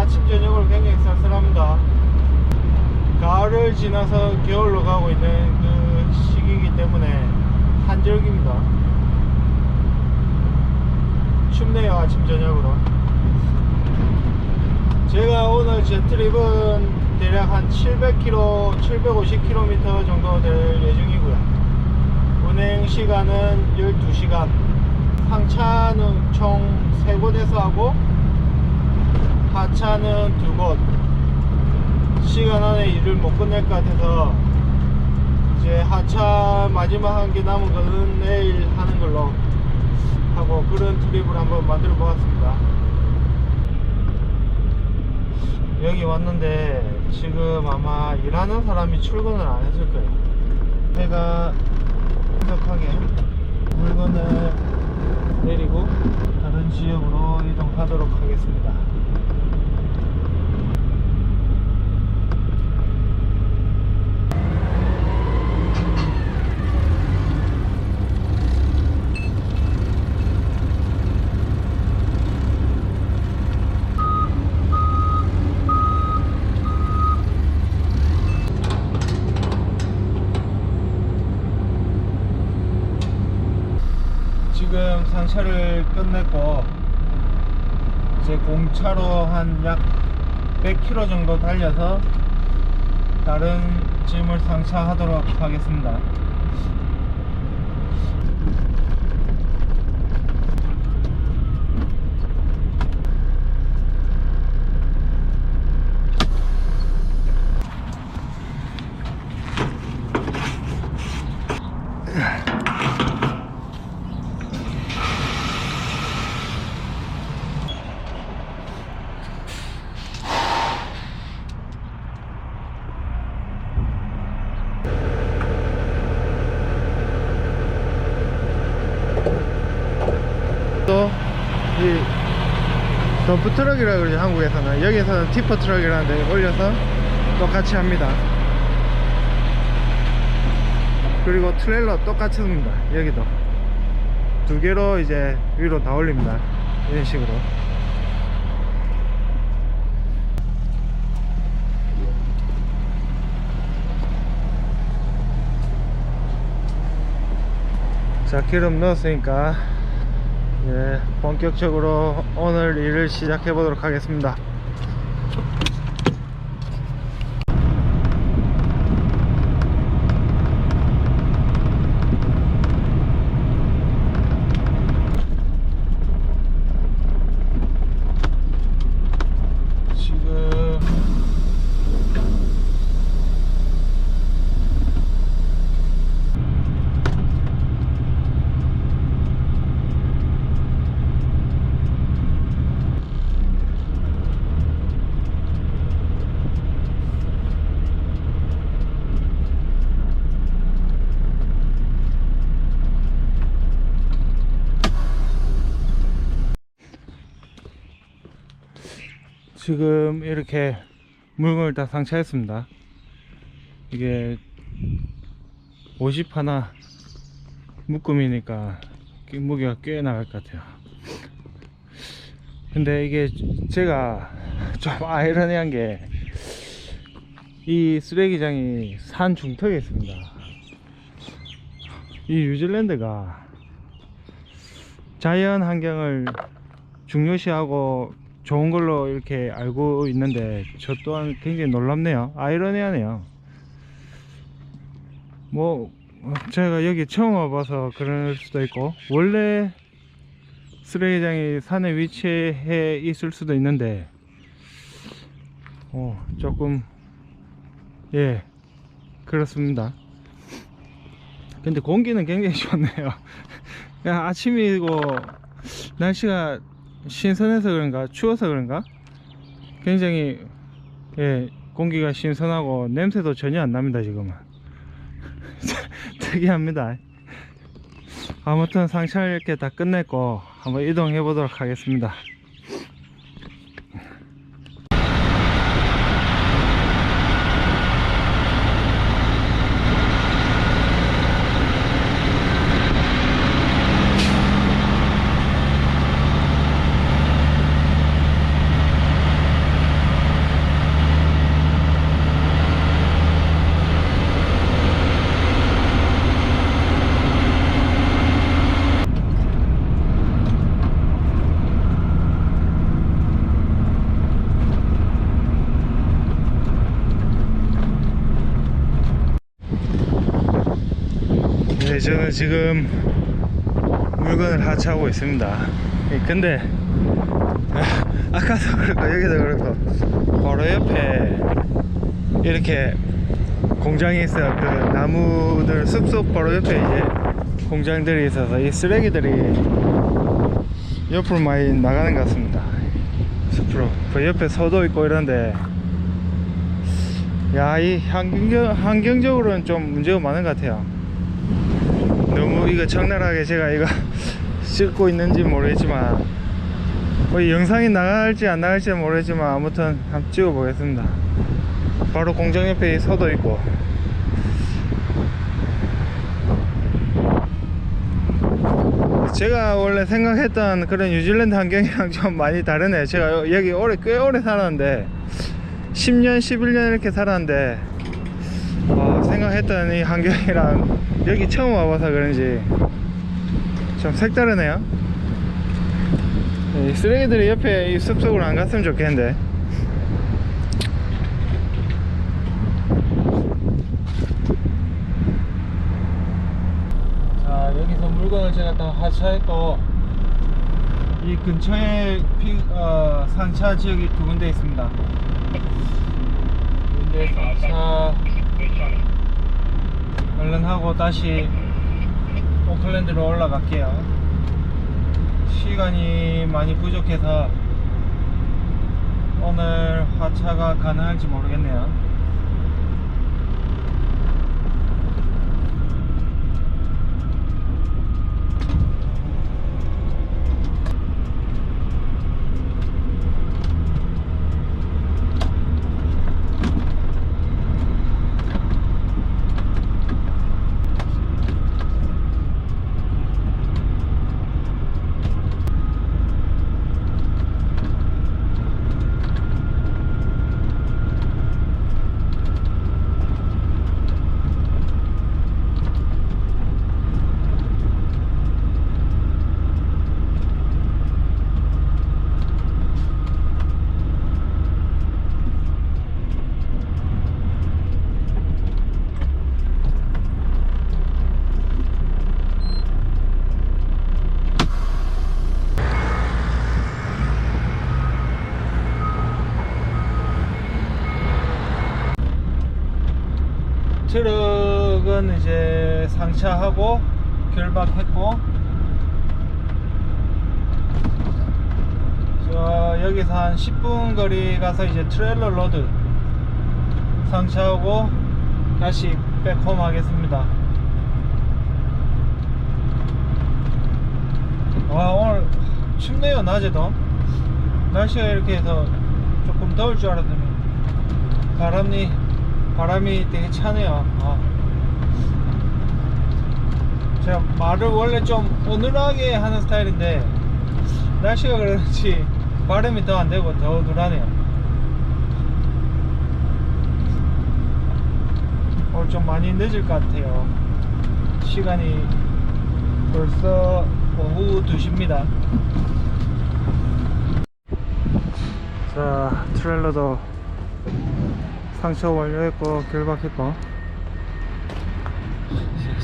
아침 저녁으로 굉장히 쌀쌀합니다. 가을을 지나서 겨울로 가고 있는 그 시기이기 때문에 한절기입니다. 춥네요 아침 저녁으로. 제가 오늘 제 트립은 대략 한 700km, 750km 정도 될 예정이고요. 운행 시간은 12시간. 상차는 총 3곳에서 하고 하차는 2곳. 시간 안에 일을 못 끝낼 것 같아서 이제 하차 마지막 한 개 남은 거는 내일 하는 걸로 하고 그런 트립을 한번 만들어 보았습니다. 여기 왔는데 지금 아마 일하는 사람이 출근을 안 했을 거예요. 해가 급하게 물건을 내리고 다른 지역으로 이동하도록 하겠습니다. 지금 상차를 끝냈고 이제 공차로 한 약 100km 정도 달려서 다른 짐을 상차하도록 하겠습니다. 또 이 덤프 트럭이라 그러죠 한국에서는. 여기서는 티퍼 트럭이라는데 올려서 똑같이 합니다. 그리고 트레일러 똑같이 습니다. 여기도. 두 개로 이제 위로 다 올립니다. 이런 식으로. 자 기름 넣었으니까 예, 본격적으로 오늘 일을 시작해 보도록 하겠습니다. 지금 지금 이렇게 물건을 다 상차했습니다. 이게 50 하나 묶음이니까 꽤 무게가 꽤 나갈 것 같아요. 근데 이게 제가 좀 아이러니한 게 이 쓰레기장이 산 중턱에 있습니다. 이 뉴질랜드가 자연 환경을 중요시하고 좋은 걸로 이렇게 알고 있는데 저 또한 굉장히 놀랍네요. 아이러니하네요. 뭐 제가 여기 처음 와봐서 그럴 수도 있고 원래 쓰레기장이 산에 위치해 있을 수도 있는데 어 조금 예 그렇습니다. 근데 공기는 굉장히 좋네요. 아침이고 날씨가 신선해서 그런가 추워서 그런가? 굉장히 예 공기가 신선하고 냄새도 전혀 안 납니다 지금은. 특이합니다. 아무튼 상차를 이렇게 다 끝냈고 한번 이동해 보도록 하겠습니다 저는 지금 물건을 하차하고 있습니다. 예, 근데 아, 아까도 그렇고 여기도 그렇고 바로 옆에 이렇게 공장이 있어요. 그 나무들 숲속 바로 옆에 이제 공장들이 있어서 이 쓰레기들이 옆으로 많이 나가는 것 같습니다. 숲으로. 그 옆에 서도 있고 이런데 야, 이 환경, 환경적으로는 좀 문제가 많은 것 같아요. 너무 이거 적나라하게 제가 이거 찍고 있는지 모르겠지만, 뭐 영상이 나갈지 안 나갈지 모르겠지만, 아무튼 한번 찍어 보겠습니다. 바로 공장 옆에 이 서도 있고. 제가 원래 생각했던 그런 뉴질랜드 환경이랑 좀 많이 다르네요. 제가 여기 오래, 꽤 오래 살았는데, 10년, 11년 이렇게 살았는데 어, 생각했던 이 환경이랑 여기 처음 와봐서 그런지 좀 색다르네요. 이 쓰레기들이 옆에 이 숲속으로 안 갔으면 좋겠는데. 자 여기서 물건을 제가 다 하차했고 이 근처에 피, 어, 상차 지역이 두 군데 있습니다. 군데 상차 얼른 하고 다시 오클랜드로 올라갈게요. 시간이 많이 부족해서 오늘 하차가 가능할지 모르겠네요. 트럭은 이제 상차하고 결박했고. 저 여기서 한 10분 거리 가서 이제 트레일러 로드 상차하고 다시 백홈 하겠습니다. 와 오늘 춥네요 낮에도. 날씨가 이렇게 해서 조금 더울 줄 알았더니 바람이 바람이 되게 차네요. 아. 제가 말을 원래 좀 어눌하게 하는 스타일인데 날씨가 그런지 발음이 더 안 되고 더 어눌하네요. 오늘 좀 많이 늦을 것 같아요. 시간이 벌써 오후 2시입니다. 자, 트레일러도 상처 완료했고 결박했고.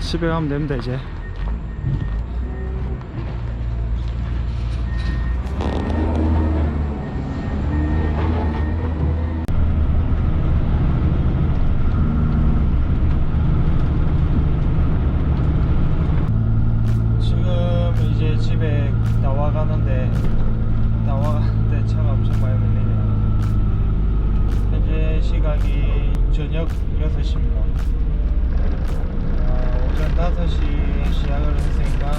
집에 가면 됩니다 이제. 지금 이제 집에 나와 가는데 나와 가는데 차가 엄청 많이 밀리네요. 현재 시각이 저녁 6시입니다. 아, 오전 5시 시작을 했으니까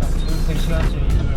딱 3시간째